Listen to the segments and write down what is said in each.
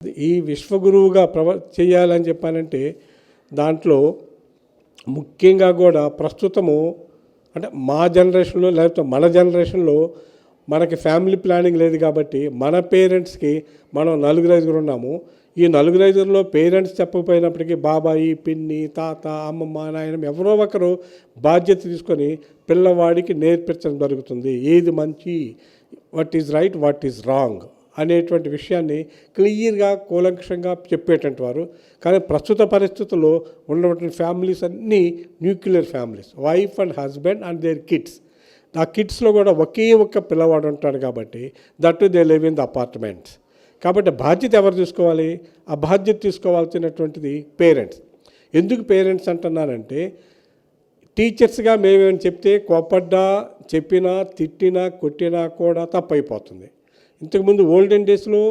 ఈ విశ్వగురువుగా ప్రవ చేయాలని చెప్పానంటే దాంట్లో ముఖ్యంగా కూడా ప్రస్తుతము అంటే మా జనరేషన్లో లేకపోతే మన జనరేషన్లో మనకి ఫ్యామిలీ ప్లానింగ్ లేదు కాబట్టి మన పేరెంట్స్కి మనం నలుగురు ఐదుగురు ఉన్నాము. ఈ నలుగురు ఐదుగురులో పేరెంట్స్ చెప్పకపోయినప్పటికీ బాబాయి పిన్ని తాత అమ్మమ్మ నాయనమ్మ ఎవరో ఒకరు బాధ్యత తీసుకొని పిల్లవాడికి నేర్పించడం జరుగుతుంది. ఏది మంచి what is right what is wrong అనేటువంటి విషయాన్ని క్లియర్గా కూలంకషంగా చెప్పేటువంటి వారు. కానీ ప్రస్తుత పరిస్థితుల్లో ఉన్నటువంటి ఫ్యామిలీస్ అన్నీ nuclear families. Wife and husband and their kids. ఆ కిడ్స్లో కూడా ఒకే ఒక్క పిల్లవాడు ఉంటాడు కాబట్టి that they live in the apartments. కాబట్టి బాధ్యత ఎవరు తీసుకోవాలి? ఆ బాధ్యత తీసుకోవాల్సినటువంటిది పేరెంట్స్. ఎందుకు పేరెంట్స్ అంటున్నానంటే టీచర్స్గా మేమేమని చెప్తే కోపడ్డా చెప్పినా తిట్టినా కొట్టినా కూడా తప్పైపోతుంది. ఇంతకుముందు ఓల్డెన్ డేస్లో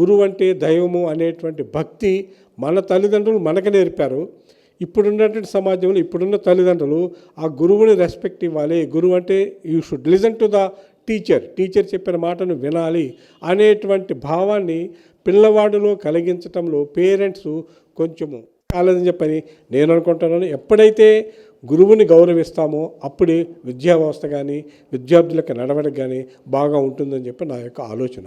గురువు అంటే దైవము అనేటువంటి భక్తి మన తల్లిదండ్రులు మనకు నేర్పారు. ఇప్పుడున్నటువంటి సమాజంలో ఇప్పుడున్న తల్లిదండ్రులు ఆ గురువుని రెస్పెక్ట్ ఇవ్వాలి. గురువు అంటే you should listen to the teacher. Teacher చెప్పిన మాటను వినాలి అనేటువంటి భావాన్ని పిల్లవాడిలో కలిగించటంలో పేరెంట్స్ కొంచెము కాలేదని చెప్పని నేను అనుకుంటున్నాను. ఎప్పుడైతే గురువుని గౌరవిస్తామో అప్పుడే విద్యా వ్యవస్థ కానీ విద్యార్థులకు నడవడిక కానీ బాగా ఉంటుందని చెప్పి నా యొక్క ఆలోచన.